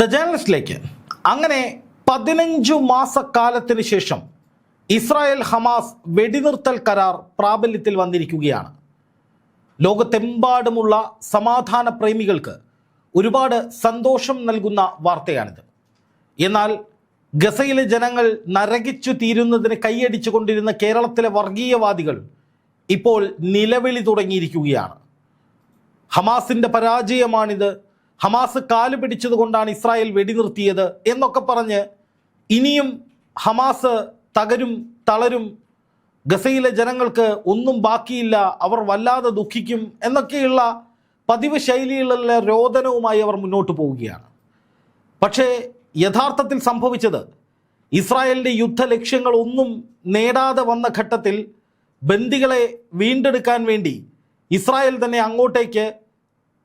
The ജേണലിസ്റ്റിലേക്ക് അങ്ങനെ പതിനഞ്ചു മാസക്കാലത്തിന് ശേഷം ഇസ്രായേൽ ഹമാസ് വെടിനിർത്തൽ കരാർ പ്രാബല്യത്തിൽ വന്നിരിക്കുകയാണ്. ലോകത്തെമ്പാടുമുള്ള സമാധാന പ്രേമികൾക്ക് ഒരുപാട് സന്തോഷം നൽകുന്ന വാർത്തയാണിത്. എന്നാൽ ഗസയിലെ ജനങ്ങൾ നരകിച്ചു തീരുന്നതിന് കൈയടിച്ചു കൊണ്ടിരുന്ന കേരളത്തിലെ വർഗീയവാദികൾ ഇപ്പോൾ നിലവിളി തുടങ്ങിയിരിക്കുകയാണ്. ഹമാസിന്റെ പരാജയമാണിത് ഹമാസ് കാൽ പിടിച്ചതുകൊണ്ടാണ് ഇസ്രായേൽ വെടിനിർത്തിയത് എന്നൊക്കെ പറഞ്ഞ് ഇനിയും ഹമാസ് തകരും തളരും ഗസയിലെ ജനങ്ങൾക്ക് ഒന്നും ബാക്കിയില്ല അവർ വല്ലാതെ ദുഃഖിക്കും എന്നൊക്കെയുള്ള പതിവ് ശൈലിയിലുള്ള രോദനവുമായി അവർ മുന്നോട്ട് പോവുകയാണ്. പക്ഷേ യഥാർത്ഥത്തിൽ സംഭവിച്ചത് ഇസ്രായേലിന്റെ യുദ്ധ ലക്ഷ്യങ്ങളൊന്നും നേടാതെ വന്ന ഘട്ടത്തിൽ ബന്ദികളെ വീണ്ടെടുക്കാൻ വേണ്ടി ഇസ്രായേൽ തന്നെ അങ്ങോട്ടേക്ക്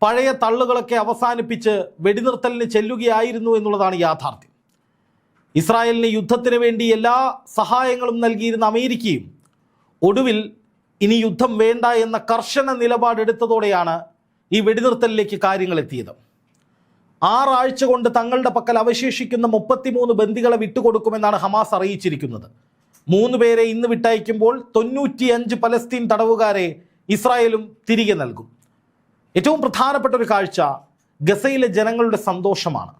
പഴയ തള്ളുകളൊക്കെ അവസാനിപ്പിച്ച് വെടിനിർത്തലിന് ചെല്ലുകയായിരുന്നു എന്നുള്ളതാണ് യാഥാർത്ഥ്യം. ഇസ്രായേലിന് യുദ്ധത്തിന് വേണ്ടി എല്ലാ സഹായങ്ങളും നൽകിയിരുന്ന അമേരിക്കയും ഒടുവിൽ ഇനി യുദ്ധം വേണ്ട എന്ന കർശന നിലപാടെടുത്തതോടെയാണ് ഈ വെടിനിർത്തലിലേക്ക് കാര്യങ്ങൾ എത്തിയത്. ആറാഴ്ച കൊണ്ട് തങ്ങളുടെ പക്കൽ അവശേഷിക്കുന്ന മുപ്പത്തിമൂന്ന് ബന്ദികളെ വിട്ടുകൊടുക്കുമെന്നാണ് ഹമാസ് അറിയിച്ചിരിക്കുന്നത്. മൂന്ന് പേരെ ഇന്ന് വിട്ടയക്കുമ്പോൾ തൊണ്ണൂറ്റിയഞ്ച് പലസ്തീൻ തടവുകാരെ ഇസ്രായേലും തിരികെ നൽകും. ഏറ്റവും പ്രധാനപ്പെട്ട ഒരു കാഴ്ച ഗസയിലെ ജനങ്ങളുടെ സന്തോഷമാണ്.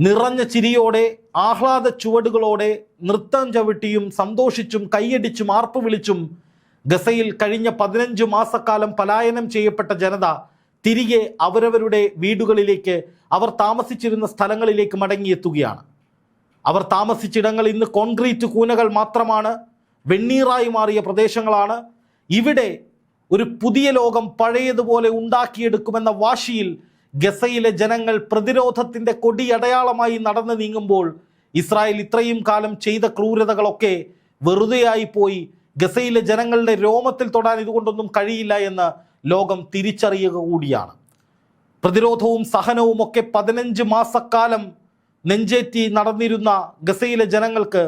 നിറഞ്ഞ ചിരിയോടെ ആഹ്ലാദ ചുവടുകളോടെ നൃത്തം ചവിട്ടിയും സന്തോഷിച്ചും കൈയടിച്ചും ആർപ്പ് വിളിച്ചും ഗസയിൽ കഴിഞ്ഞ പതിനഞ്ച് മാസക്കാലം പലായനം ചെയ്യപ്പെട്ട ജനത തിരികെ അവരവരുടെ വീടുകളിലേക്ക് അവർ താമസിച്ചിരുന്ന സ്ഥലങ്ങളിലേക്ക് മടങ്ങിയെത്തുകയാണ്. അവർ താമസിച്ചിടങ്ങൾ ഇന്ന് കോൺക്രീറ്റ് കൂനകൾ മാത്രമാണ് വെണ്ണീറായി മാറിയ പ്രദേശങ്ങളാണ്. ഇവിടെ ഒരു പുതിയ ലോകം പഴയതുപോലെ ഉണ്ടാക്കിയെടുക്കുമെന്ന വാശിയിൽ ഗസയിലെ ജനങ്ങൾ പ്രതിരോധത്തിന്റെ കൊടിയടയാളമായി നടന്നു നീങ്ങുമ്പോൾ ഇസ്രായേൽ ഇത്രയും കാലം ചെയ്ത ക്രൂരതകളൊക്കെ വെറുതെയായി പോയി. ഗസയിലെ ജനങ്ങളുടെ രോമത്തിൽ തൊടാൻ ഇതുകൊണ്ടൊന്നും കഴിയില്ല എന്ന് ലോകം തിരിച്ചറിയുക കൂടിയാണ്. പ്രതിരോധവും സഹനവും ഒക്കെ പതിനഞ്ച് മാസക്കാലം നെഞ്ചേറ്റി നടന്നിരുന്ന ഗസയിലെ ജനങ്ങൾക്ക്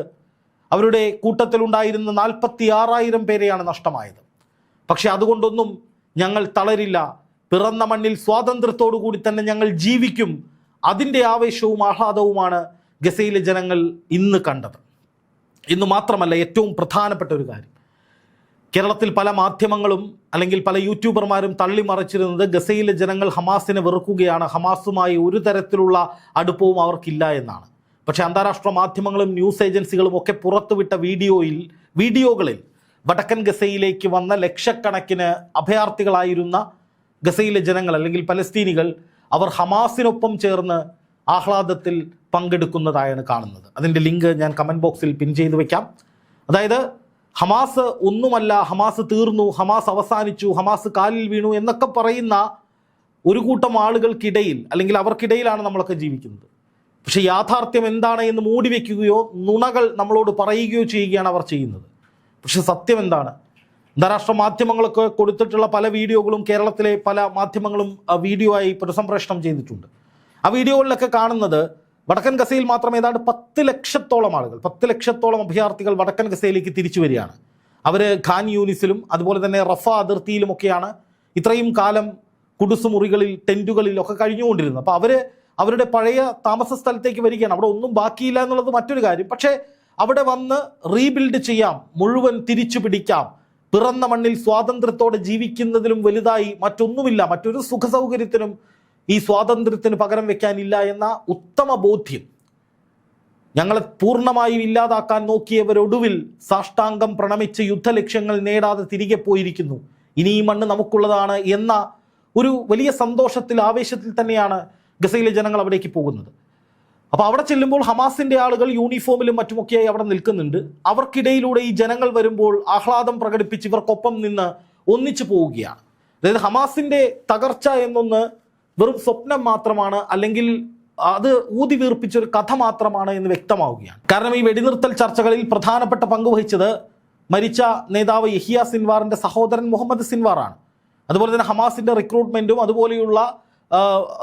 അവരുടെ കൂട്ടത്തിലുണ്ടായിരുന്ന നാൽപ്പത്തി ആറായിരം പേരെയാണ് നഷ്ടമായത്. പക്ഷെ അതുകൊണ്ടൊന്നും ഞങ്ങൾ തളരില്ല. പിറന്ന മണ്ണിൽ സ്വാതന്ത്ര്യത്തോടു കൂടി തന്നെ ഞങ്ങൾ ജീവിക്കും. അതിന്റെ ആവേശവും ആഹ്ലാദവുമാണ് ഗസയിലെ ജനങ്ങൾ ഇന്ന് കണ്ടത്. ഇന്ന് മാത്രമല്ല ഏറ്റവും പ്രധാനപ്പെട്ട ഒരു കാര്യം. കേരളത്തിൽ പല മാധ്യമങ്ങളും അല്ലെങ്കിൽ പല യൂട്യൂബർമാരും തള്ളിമറിച്ചിരുന്നത് ഗസയിലെ ജനങ്ങൾ ഹമാസിനെ വെറുക്കുകയാണ്. ഹമാസുമായി ഒരു തരത്തിലുള്ള അടുപ്പവും അവർക്കില്ല എന്നാണ്. പക്ഷേ അന്താരാഷ്ട്ര മാധ്യമങ്ങളും ന്യൂസ് ഏജൻസികളും ഒക്കെ പുറത്തുവിട്ട വീഡിയോയിൽ വീഡിയോകളിൽ വടക്കൻ ഗസയിലേക്ക് വന്ന ലക്ഷക്കണക്കിന് അഭയാർത്ഥികളായിരുന്ന ഗസയിലെ ജനങ്ങൾ അല്ലെങ്കിൽ പലസ്തീനികൾ അവർ ഹമാസിനൊപ്പം ചേർന്ന് ആഹ്ലാദത്തിൽ പങ്കെടുക്കുന്നതായാണ് കാണുന്നത്. അതിന്റെ ലിങ്ക് ഞാൻ കമന്റ് ബോക്സിൽ പിൻ ചെയ്ത് വയ്ക്കാം അതായത് ഹമാസ് ഒന്നുമല്ല ഹമാസ് തീർന്നു ഹമാസ് അവസാനിച്ചു ഹമാസ് കാലിൽ വീണു എന്നൊക്കെ പറയുന്ന ഒരു കൂട്ടം ആളുകൾക്കിടയിൽ അല്ലെങ്കിൽ അവർക്കിടയിലാണ് നമ്മളൊക്കെ ജീവിക്കുന്നത്. പക്ഷേ യാഥാർത്ഥ്യം എന്താണ് എന്ന് മൂടി വയ്ക്കുകയോ നുണകൾ നമ്മളോട് പറയുകയോ ചെയ്യുകയാണ് അവർ ചെയ്യുന്നത്. പക്ഷെ സത്യം എന്താണ്? അന്താരാഷ്ട്ര മാധ്യമങ്ങളൊക്കെ കൊടുത്തിട്ടുള്ള പല വീഡിയോകളും കേരളത്തിലെ പല മാധ്യമങ്ങളും വീഡിയോ ആയി പുനഃസംപ്രേഷണം ചെയ്തിട്ടുണ്ട്. ആ വീഡിയോകളിലൊക്കെ കാണുന്നത് വടക്കൻ ഗസയിൽ മാത്രം ഏതാണ്ട് പത്ത് ലക്ഷത്തോളം ആളുകൾ പത്ത് ലക്ഷത്തോളം അഭയാർത്ഥികൾ വടക്കൻ ഗസയിലേക്ക് തിരിച്ചു വരികയാണ്. അവർ ഖാൻ യൂണിസിലും അതുപോലെ തന്നെ റഫ അതിർത്തിയിലുമൊക്കെയാണ് ഇത്രയും കാലം കുടുസ് മുറികളിൽ ടെന്റുകളിൽ ഒക്കെ കഴിഞ്ഞുകൊണ്ടിരുന്നത്. അപ്പോൾ അവർ അവരുടെ പഴയ താമസ സ്ഥലത്തേക്ക് വരികയാണ്. അവിടെ ഒന്നും ബാക്കിയില്ല എന്നുള്ളത് മറ്റൊരു കാര്യം. പക്ഷേ അവിടെ വന്ന് റീബിൽഡ് ചെയ്യാം മുഴുവൻ തിരിച്ചു പിടിക്കാം. പിറന്ന മണ്ണിൽ സ്വാതന്ത്ര്യത്തോടെ ജീവിക്കുന്നതിലും വലുതായി മറ്റൊന്നുമില്ല മറ്റൊരു സുഖ സൗകര്യത്തിനും ഈ സ്വാതന്ത്ര്യത്തിന് പകരം വെക്കാനില്ല എന്ന ഉത്തമ ബോധ്യം. ഞങ്ങളെ പൂർണമായും ഇല്ലാതാക്കാൻ നോക്കിയവരൊടുവിൽ സാഷ്ടാംഗം പ്രണമിച്ച് യുദ്ധലക്ഷ്യങ്ങൾ നേടാതെ തിരികെ പോയിരിക്കുന്നു. ഇനി ഈ മണ്ണ് നമുക്കുള്ളതാണ് എന്ന ഒരു വലിയ സന്തോഷത്തിൽ ആവേശത്തിൽ തന്നെയാണ് ഗസയിലെ ജനങ്ങൾ അവിടേക്ക് പോകുന്നത്. അപ്പോൾ അവിടെ ചെല്ലുമ്പോൾ ഹമാസിന്റെ ആളുകൾ യൂണിഫോമിലും മറ്റുമൊക്കെയായി അവിടെ നിൽക്കുന്നുണ്ട്. അവർക്കിടയിലൂടെ ഈ ജനങ്ങൾ വരുമ്പോൾ ആഹ്ലാദം പ്രകടിപ്പിച്ച് ഇവർക്കൊപ്പം നിന്ന് ഒന്നിച്ചു പോവുകയാണ്. അതായത് ഹമാസിന്റെ തകർച്ച എന്നൊന്ന് വെറും സ്വപ്നം മാത്രമാണ് അല്ലെങ്കിൽ അത് ഊതി വീർപ്പിച്ച ഒരു കഥ മാത്രമാണ് എന്ന് വ്യക്തമാവുകയാണ്. കാരണം ഈ വെടിനിർത്തൽ ചർച്ചകളിൽ പ്രധാനപ്പെട്ട പങ്ക് വഹിച്ചത് മരിച്ച നേതാവ് യഹിയ സിൻവാറിന്റെ സഹോദരൻ മുഹമ്മദ് സിൻവാറാണ്. അതുപോലെ തന്നെ ഹമാസിന്റെ റിക്രൂട്ട്മെന്റും അതുപോലെയുള്ള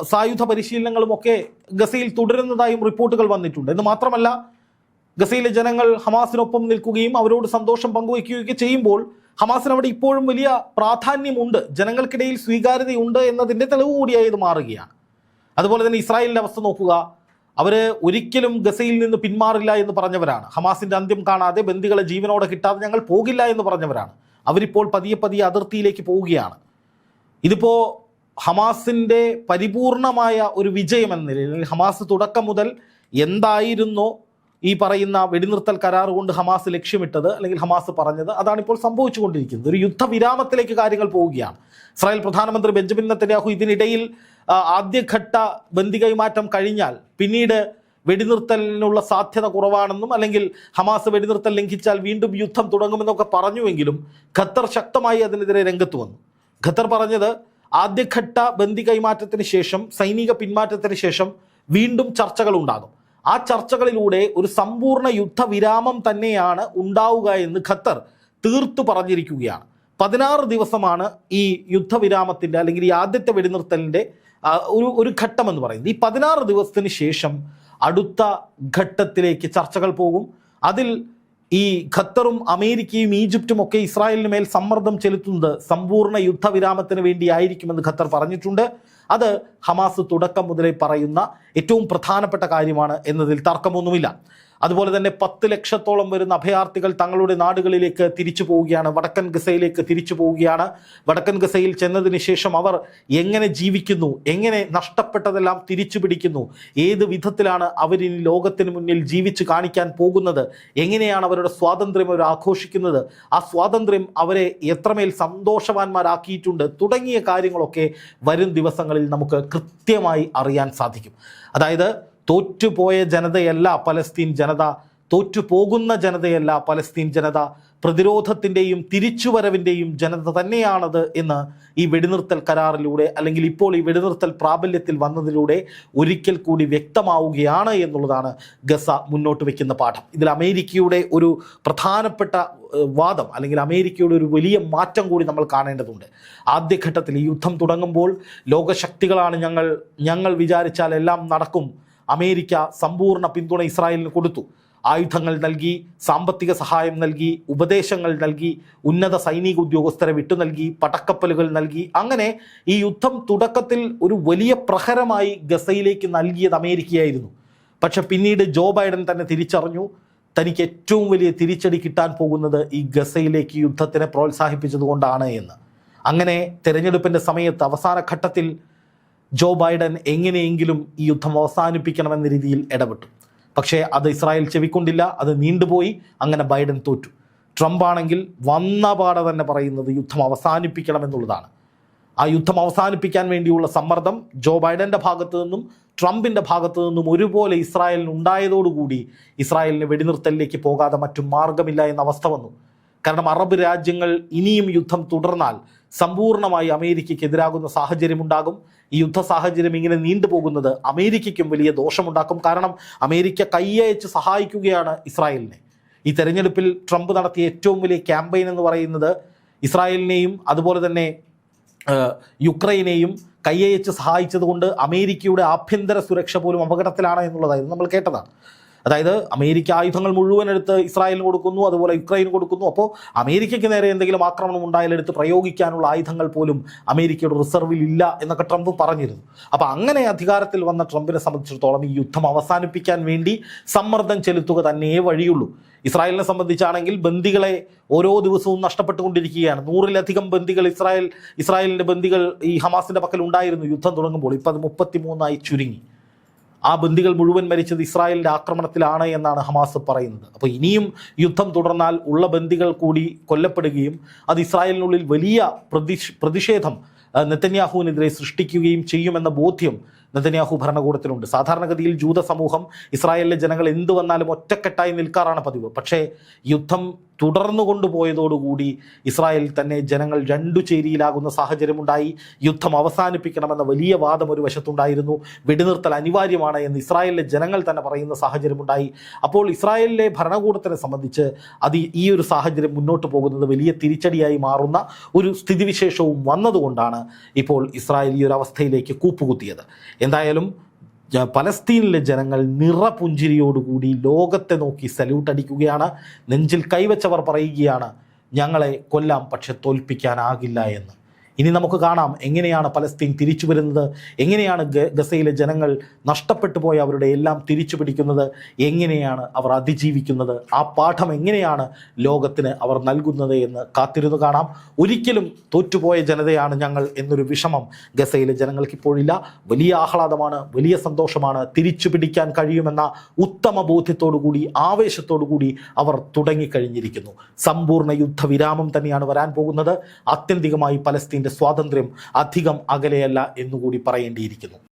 സായുധ പരിശീലനങ്ങളും ഒക്കെ ഗസയിൽ തുടരുന്നതായും റിപ്പോർട്ടുകൾ വന്നിട്ടുണ്ട്. എന്ന് മാത്രമല്ല ഗസയിലെ ജനങ്ങൾ ഹമാസിനൊപ്പം നിൽക്കുകയും അവരോട് സന്തോഷം പങ്കുവയ്ക്കുകയൊക്കെ ചെയ്യുമ്പോൾ ഹമാസിന് അവിടെ ഇപ്പോഴും വലിയ പ്രാധാന്യമുണ്ട്. ജനങ്ങൾക്കിടയിൽ സ്വീകാര്യതയുണ്ട് എന്നതിന്റെ തെളിവ് കൂടിയായി ഇത് മാറുകയാണ്. അതുപോലെ തന്നെ ഇസ്രായേലിന്റെ അവസ്ഥ നോക്കുക. അവർ ഒരിക്കലും ഗസയിൽ നിന്ന് പിന്മാറില്ല എന്ന് പറഞ്ഞവരാണ്. ഹമാസിന്റെ അന്ത്യം കാണാതെ ബന്ദികളെ ജീവനോടെ കിട്ടാതെ ഞങ്ങൾ പോകില്ല എന്ന് പറഞ്ഞവരാണ്. അവരിപ്പോൾ പതിയെ പതിയെ അതിർത്തിയിലേക്ക് പോവുകയാണ്. ഇതിപ്പോ ഹമാസിന്റെ പരിപൂർണമായ ഒരു വിജയം എന്ന നിലയിൽ അല്ലെങ്കിൽ ഹമാസ് തുടക്കം മുതൽ എന്തായിരുന്നോ ഈ പറയുന്ന വെടിനിർത്തൽ കരാർ കൊണ്ട് ഹമാസ് ലക്ഷ്യമിട്ടത് അല്ലെങ്കിൽ ഹമാസ് പറഞ്ഞത് അതാണ് ഇപ്പോൾ സംഭവിച്ചുകൊണ്ടിരിക്കുന്നത്. ഒരു യുദ്ധവിരാമത്തിലേക്ക് കാര്യങ്ങൾ പോവുകയാണ്. ഇസ്രായേൽ പ്രധാനമന്ത്രി ബെഞ്ചമിൻ നെത്തന്യാഹു ഇതിനിടയിൽ ആദ്യഘട്ട ബന്ദി കൈമാറ്റം കഴിഞ്ഞാൽ പിന്നീട് വെടിനിർത്തലിനുള്ള സാധ്യത കുറവാണെന്നും അല്ലെങ്കിൽ ഹമാസ് വെടിനിർത്തൽ ലംഘിച്ചാൽ വീണ്ടും യുദ്ധം തുടങ്ങുമെന്നൊക്കെ പറഞ്ഞുവെങ്കിലും ഖത്തർ ശക്തമായി അതിനെതിരെ രംഗത്ത് വന്നു. ഖത്തർ പറഞ്ഞത് ആദ്യഘട്ട ബന്ദി കൈമാറ്റത്തിന് ശേഷം സൈനിക പിന്മാറ്റത്തിന് ശേഷം വീണ്ടും ചർച്ചകൾ ഉണ്ടാകും. ആ ചർച്ചകളിലൂടെ ഒരു സമ്പൂർണ യുദ്ധവിരാമം തന്നെയാണ് ഉണ്ടാവുക എന്ന് ഖത്തർ തീർത്തു പറഞ്ഞിരിക്കുകയാണ്. പതിനാറ് ദിവസമാണ് ഈ യുദ്ധവിരാമത്തിന്റെ അല്ലെങ്കിൽ ഈ ആദ്യത്തെ വെടിനിർത്തലിന്റെ ഒരു ഒരു ഘട്ടം എന്ന് പറയുന്നത്. ഈ പതിനാറ് ദിവസത്തിന് ശേഷം അടുത്ത ഘട്ടത്തിലേക്ക് ചർച്ചകൾ പോകും. അതിൽ ഈ ഖത്തറും അമേരിക്കയും ഈജിപ്തും ഒക്കെ ഇസ്രായേലിന് മേൽ സമ്മർദ്ദം ചെലുത്തുന്നത് സമ്പൂർണ യുദ്ധവിരാമത്തിന് വേണ്ടിയായിരിക്കുമെന്ന് ഖത്തർ പറഞ്ഞിട്ടുണ്ട്. അത് ഹമാസ് തുടക്കം മുതലേ പറയുന്ന ഏറ്റവും പ്രധാനപ്പെട്ട കാര്യമാണ് എന്നതിൽ തർക്കമൊന്നുമില്ല. അതുപോലെ തന്നെ പത്ത് ലക്ഷത്തോളം വരുന്ന അഭയാർത്ഥികൾ തങ്ങളുടെ നാടുകളിലേക്ക് തിരിച്ചു പോവുകയാണ്. വടക്കൻ ഗസയിലേക്ക് തിരിച്ചു പോവുകയാണ്. വടക്കൻ ഗസയിൽ ചെന്നതിന് ശേഷം അവർ എങ്ങനെ ജീവിക്കുന്നു എങ്ങനെ നഷ്ടപ്പെട്ടതെല്ലാം തിരിച്ചു പിടിക്കുന്നു ഏത് വിധത്തിലാണ് അവരിനി ലോകത്തിന് മുന്നിൽ ജീവിച്ചു കാണിക്കാൻ പോകുന്നത് എങ്ങനെയാണ് അവരുടെ സ്വാതന്ത്ര്യം അവർ ആഘോഷിക്കുന്നത് ആ സ്വാതന്ത്ര്യം അവരെ എത്രമേൽ സന്തോഷവാന്മാരാക്കിയിട്ടുണ്ട് തുടങ്ങിയ കാര്യങ്ങളൊക്കെ വരും ദിവസങ്ങളിൽ നമുക്ക് കൃത്യമായി അറിയാൻ സാധിക്കും. അതായത് തോറ്റുപോയ ജനതയല്ല പലസ്തീൻ ജനത തോറ്റുപോകുന്ന ജനതയല്ല പലസ്തീൻ ജനത പ്രതിരോധത്തിന്റെയും തിരിച്ചുവരവിന്റെയും ജനത തന്നെയാണത് എന്ന് ഈ വെടിനിർത്തൽ കരാറിലൂടെ അല്ലെങ്കിൽ ഇപ്പോൾ ഈ വെടിനിർത്തൽ പ്രാബല്യത്തിൽ വന്നതിലൂടെ ഒരിക്കൽ കൂടി വ്യക്തമാവുകയാണ് എന്നുള്ളതാണ് ഗസ മുന്നോട്ട് വയ്ക്കുന്ന പാഠം. ഇതിൽ അമേരിക്കയുടെ ഒരു പ്രധാനപ്പെട്ട വാദം അല്ലെങ്കിൽ അമേരിക്കയുടെ ഒരു വലിയ മാറ്റം കൂടി നമ്മൾ കാണേണ്ടതുണ്ട്. ആദ്യഘട്ടത്തിൽ ഈ യുദ്ധം തുടങ്ങുമ്പോൾ ലോകശക്തികളാണ് ഞങ്ങൾ ഞങ്ങൾ വിചാരിച്ചാൽ എല്ലാം നടക്കും. അമേരിക്ക സമ്പൂർണ പിന്തുണ ഇസ്രായേലിന് കൊടുത്തു. ആയുധങ്ങൾ നൽകി സാമ്പത്തിക സഹായം നൽകി ഉപദേശങ്ങൾ നൽകി ഉന്നത സൈനിക ഉദ്യോഗസ്ഥരെ വിട്ടു നൽകി പടക്കപ്പലുകൾ നൽകി. അങ്ങനെ ഈ യുദ്ധം തുടക്കത്തിൽ ഒരു വലിയ പ്രഹരമായി ഗസയിലേക്ക് നൽകിയത് അമേരിക്കയായിരുന്നു. പക്ഷെ പിന്നീട് ജോ ബൈഡൻ തന്നെ തിരിച്ചറിഞ്ഞു തനിക്ക് ഏറ്റവും വലിയ തിരിച്ചടി കിട്ടാൻ പോകുന്നത് ഈ ഗസയിലേക്ക് യുദ്ധത്തിനെ പ്രോത്സാഹിപ്പിച്ചതുകൊണ്ടാണ് എന്ന്. അങ്ങനെ തെരഞ്ഞെടുപ്പിന്റെ സമയത്ത് അവസാന ഘട്ടത്തിൽ ജോ ബൈഡൻ എങ്ങനെയെങ്കിലും ഈ യുദ്ധം അവസാനിപ്പിക്കണമെന്ന രീതിയിൽ ഇടപെട്ടു. പക്ഷേ അത് ഇസ്രായേൽ ചെവിക്കൊണ്ടില്ല അത് നീണ്ടുപോയി. അങ്ങനെ ബൈഡൻ തോറ്റു. ട്രംപ് ആണെങ്കിൽ വന്ന പാടെ തന്നെ പറയുന്നത് യുദ്ധം അവസാനിപ്പിക്കണം എന്നുള്ളതാണ്. ആ യുദ്ധം അവസാനിപ്പിക്കാൻ വേണ്ടിയുള്ള സമ്മർദ്ദം ജോ ബൈഡന്റെ ഭാഗത്തു നിന്നും ട്രംപിന്റെ ഭാഗത്തു നിന്നും ഒരുപോലെ ഇസ്രായേലിന് ഉണ്ടായതോടുകൂടി ഇസ്രായേലിന് വെടിനിർത്തലിലേക്ക് പോകാതെ മറ്റു മാർഗമില്ല എന്ന അവസ്ഥ വന്നു. കാരണം അറബ് രാജ്യങ്ങൾ ഇനിയും യുദ്ധം തുടർന്നാൽ സമ്പൂർണമായി അമേരിക്കയ്ക്ക് എതിരാകുന്ന സാഹചര്യമുണ്ടാകും. ഈ യുദ്ധ സാഹചര്യം ഇങ്ങനെ നീണ്ടുപോകുന്നത് അമേരിക്കയ്ക്കും വലിയ ദോഷമുണ്ടാക്കും. കാരണം അമേരിക്ക കൈയയച്ച് സഹായിക്കുകയാണ് ഇസ്രായേലിനെ. ഈ തെരഞ്ഞെടുപ്പിൽ ട്രംപ് നടത്തിയ ഏറ്റവും വലിയ ക്യാമ്പയിൻ എന്ന് പറയുന്നത് ഇസ്രായേലിനെയും അതുപോലെ തന്നെ യുക്രൈനെയും കയ്യയച്ച് സഹായിച്ചതുകൊണ്ട് അമേരിക്കയുടെ ആഭ്യന്തര സുരക്ഷ പോലും അപകടത്തിലാണ് എന്നുള്ളതായിരുന്നു നമ്മൾ കേട്ടതാണ് അതായത് അമേരിക്ക ആയുധങ്ങൾ മുഴുവൻ എടുത്ത് ഇസ്രായേലിന് കൊടുക്കുന്നു അതുപോലെ യുക്രൈന് കൊടുക്കുന്നു. അപ്പോൾ അമേരിക്കയ്ക്ക് നേരെ എന്തെങ്കിലും ആക്രമണം ഉണ്ടായാൽ എടുത്ത് പ്രയോഗിക്കാനുള്ള ആയുധങ്ങൾ പോലും അമേരിക്കയുടെ റിസർവിൽ ഇല്ല എന്നൊക്കെ ട്രംപ് പറഞ്ഞിരുന്നു. അപ്പോൾ അങ്ങനെ അധികാരത്തിൽ വന്ന ട്രംപിനെ സംബന്ധിച്ചിടത്തോളം ഈ യുദ്ധം അവസാനിപ്പിക്കാൻ വേണ്ടി സമ്മർദ്ദം ചെലുത്തുക തന്നെയേ വഴിയുള്ളൂ. ഇസ്രായേലിനെ സംബന്ധിച്ചാണെങ്കിൽ ബന്ദികളെ ഓരോ ദിവസവും നഷ്ടപ്പെട്ടുകൊണ്ടിരിക്കുകയാണ്. നൂറിലധികം ബന്ദികൾ ഇസ്രായേൽ ഇസ്രായേലിന്റെ ബന്ദികൾ ഈ ഹമാസിന്റെ പക്കൽ ഉണ്ടായിരുന്നു യുദ്ധം തുടങ്ങുമ്പോൾ. ഇപ്പം അത് മുപ്പത്തിമൂന്നായി ചുരുങ്ങി. ആ ബന്ദികൾ മുഴുവൻ മരിച്ചത് ഇസ്രായേലിന്റെ ആക്രമണത്തിലാണ് എന്നാണ് ഹമാസ് പറയുന്നത്. അപ്പോൾ ഇനിയും യുദ്ധം തുടർന്നാൽ ഉള്ള ബന്ദികൾ കൂടി കൊല്ലപ്പെടുകയും അത് ഇസ്രായേലിനുള്ളിൽ വലിയ പ്രതിഷ് പ്രതിഷേധം നെത്തന്യാഹുവിനെതിരെ സൃഷ്ടിക്കുകയും ചെയ്യുമെന്ന ബോധ്യം നെതന്യാഹു ഭരണകൂടത്തിലുണ്ട്. സാധാരണഗതിയിൽ ജൂത സമൂഹം ഇസ്രായേലിലെ ജനങ്ങൾ എന്തു വന്നാലും ഒറ്റക്കെട്ടായി നിൽക്കാറാണ് പതിവ്. പക്ഷേ യുദ്ധം തുടർന്നു കൊണ്ടുപോയതോടുകൂടി ഇസ്രായേലിൽ തന്നെ ജനങ്ങൾ രണ്ടു ചേരിയിലാകുന്ന സാഹചര്യമുണ്ടായി. യുദ്ധം അവസാനിപ്പിക്കണമെന്ന വലിയ വാദം ഒരു വശത്തുണ്ടായിരുന്നു. വെടിനിർത്തൽ അനിവാര്യമാണ് എന്ന് ഇസ്രായേലിലെ ജനങ്ങൾ തന്നെ പറയുന്ന സാഹചര്യമുണ്ടായി. അപ്പോൾ ഇസ്രായേലിലെ ഭരണകൂടത്തിനെ സംബന്ധിച്ച് അത് ഈ- ഒരു സാഹചര്യം മുന്നോട്ട് പോകുന്നത് വലിയ തിരിച്ചടിയായി മാറുന്ന ഒരു സ്ഥിതിവിശേഷവും വന്നതുകൊണ്ടാണ് ഇപ്പോൾ ഇസ്രായേൽ ഈ ഒരു അവസ്ഥയിലേക്ക് കൂപ്പുകുത്തിയത്. എന്തായാലും പലസ്തീനിലെ ജനങ്ങൾ നിറപുഞ്ചിരിയോടുകൂടി ലോകത്തെ നോക്കി സല്യൂട്ട് അടിക്കുകയാണ്. നെഞ്ചിൽ കൈവച്ചവർ പറയുകയാണ് ഞങ്ങളെ കൊല്ലാം പക്ഷെ തോൽപ്പിക്കാനാകില്ല എന്ന്. ഇനി നമുക്ക് കാണാം എങ്ങനെയാണ് പലസ്തീൻ തിരിച്ചു വരുന്നത് എങ്ങനെയാണ് ഗസയിലെ ജനങ്ങൾ നഷ്ടപ്പെട്ടു പോയ അവരുടെ എല്ലാം തിരിച്ചു പിടിക്കുന്നത് എങ്ങനെയാണ് അവർ അതിജീവിക്കുന്നത് ആ പാഠം എങ്ങനെയാണ് ലോകത്തിന് അവർ നൽകുന്നത് എന്ന് കാത്തിരുന്നു കാണാം. ഒരിക്കലും തോറ്റുപോയ ജനതയാണ് ഞങ്ങൾ എന്നൊരു വിഷമം ഗസയിലെ ജനങ്ങൾക്ക് ഇപ്പോഴില്ല. വലിയ ആഹ്ലാദമാണ് വലിയ സന്തോഷമാണ് തിരിച്ചു പിടിക്കാൻ കഴിയുമെന്ന ഉത്തമ ബോധ്യത്തോടു കൂടി ആവേശത്തോടു കൂടി അവർ തുടങ്ങിക്കഴിഞ്ഞിരിക്കുന്നു. സമ്പൂർണ യുദ്ധവിരാമം തന്നെയാണ് വരാൻ പോകുന്നത്. ആത്യന്തികമായി പലസ്തീന്റെ സ്വാതന്ത്ര്യം അധികം അകലെയല്ല എന്നുകൂടി പറയേണ്ടിയിരിക്കുന്നു.